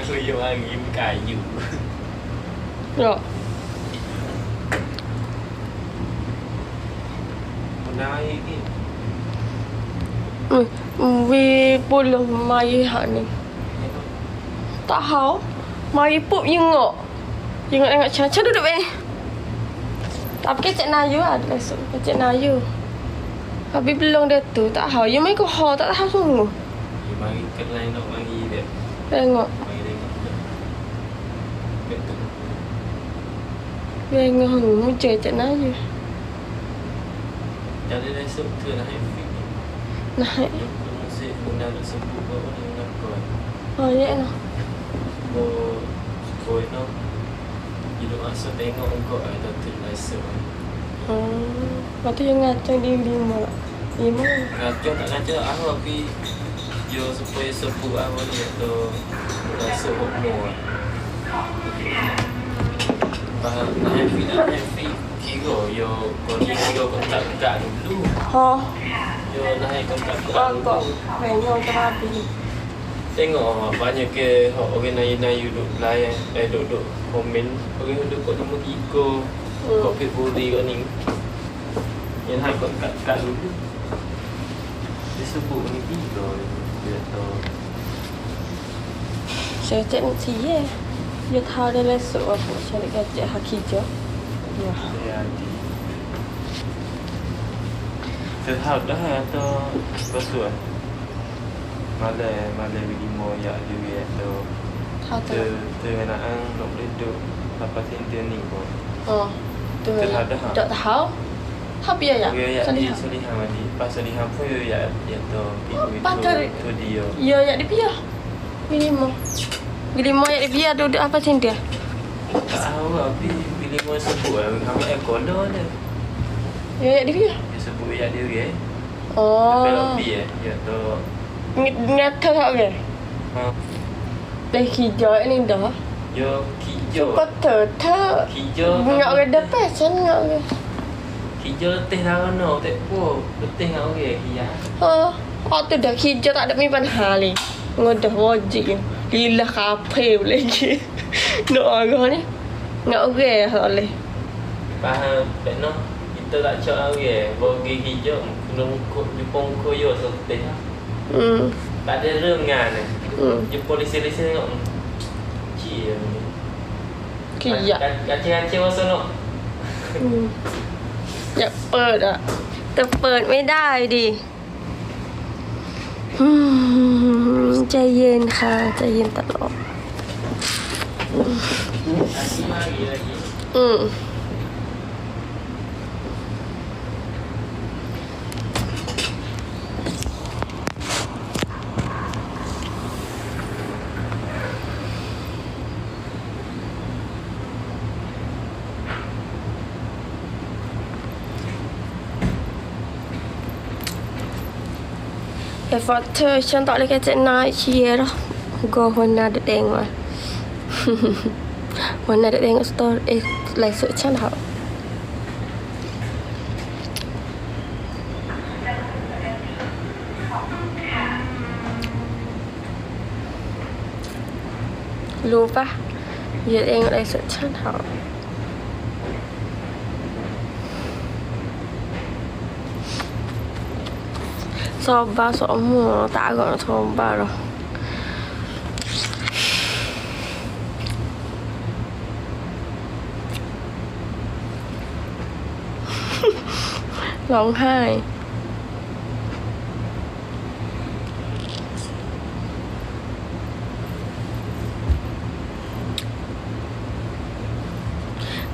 คุยว่ายิ้มไก่อยู่ เนาะ คนได้ที่ Ừ, vì bùi là mày hả nè tak tahu mày pup you ngok you ngok tengok macam macam duduk ni tapi kecek nayu ada besok kecek nayu tapi belum dia tu tak tahu you main kau ha tak tahu sungguh bagi kedai nak bagi dia tengok Về ngừng muốn chơi chạy nó gì. Jadi dari sebut lah Hafiq Nah Yang masih benda nak sebut Bawa ni nak koi Oh ya no Bo Koi no Ilu masa tengok engkau Ada tu laser Oh Lepas tu yang ngacang dia lima Lima Ngacang tak ngacang Aku tapi Yo supaya sebut Aku ni tu Laser hokmo Bahan nak Kira yo Kau ni kira kau tak tak dulu. Ha Yo naik kau tak tak oh kok dulu penyong terapi? Tengok banyak ke orang nayu-nayu duk layan Eh duk duk komen. Orang duk kau nombor tiga. Kau Februari kau ni. Yang kau kat kat dulu. Dia sebut ni tiga Dia tahu cecek nak siye you tahu dia lesuk apa cari kecek hak hijau ya Dia ada Terhad dah atau Basuh eh? Malam Malam lima Ya dia atau tahu tu Ter Terenaan Nak boleh duduk Lepas Indian ni pun oh tu. Terhad dah. Tak tahu tapi ya? Ya Ya, ya, dia Solihan mandi. Pas Solihan pun ya, ya tu. Oh, Itu pakai. itu dia. ya ya dia biar lima lima ya dia biar duduk apa sini dia Tak tahu tapi bila mau sebut lah, kami ekor dah ada. ya ya dia biar Dia sebut ya dia ke. oh Tapi lebih ya, ya tu. ngata tak ke Ha, leh hijau ni dah yo hijau. kau ter Hijau. Ngak ke depan sen ngak ke. Hijau teh lawan no, teh po. Teh ngau ke hijau. Ha, oh tu dah hijau tak ada mi panha ni. Ngodah wajib. Lila kape lagi. Nak agak ni. Ngak ke oleh. Faham, tak no. Kita tak cak ke, bagi hijau nung di pongkoyo so teh. Hmm. Tak ada rengan ni. Hmm. Jumpa polisi-polisi tengok. Cia ni. Kiyak. Kacang-kacang masa nak. อืมอยากเปิดอะ แต่เปิดไม่ได้ดิอืม ใจเย็นค่ะ ใจเย็นตลอด อืม Effort thôi, chân tỏ lấy cái chân nói chia đó. Go hôn nào được đen mà. Hôn nào được đen ở store Ê, lấy sự chân hậu Lưu ba Giờ đèn ở đây sự chân hậu agak nak soba dah. Lòng hai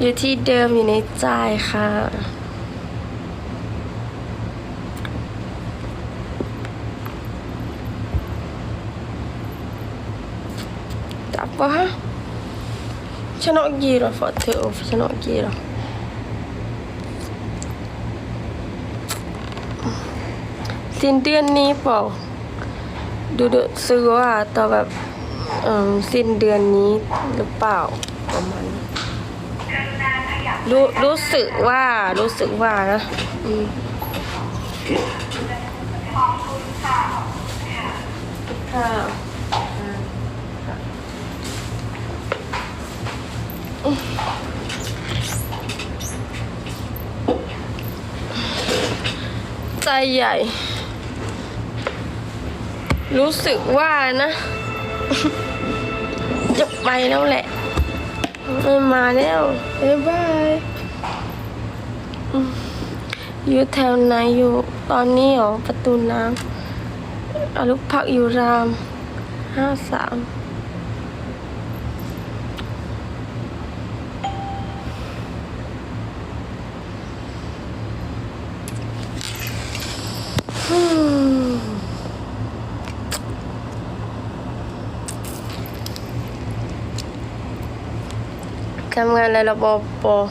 อยู่ที่เดิมอยู่ในใจค่ะ apa ha. Macam nak pergi dah faktor off. Macam nak pergi dah. Sin เดือนนี้เปล่าดูดูซื้อว่าต่อแบบเอ่อสิ้นเดือนนี้หรือเปล่าประมาณนี้รู้รู้สึกว่ารู้สึกว่านะอืมค่ะ ใจใหญ่ รู้สึกว่านะ จะไปแล้วแหละไม่มาแล้วบ๊ายบายอยู่แถวไหนอยู่ตอนนี้เหรอประตูน้ำอารุพักอยู่รามห้าสาม Kan mengalah lah apa-apa.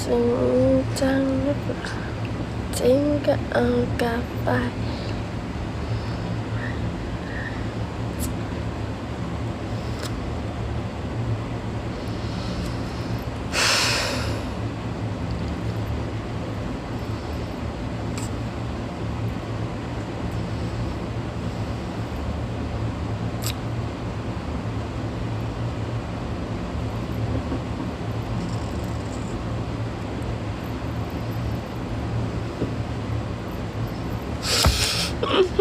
Cinta nak cinta angkat pai.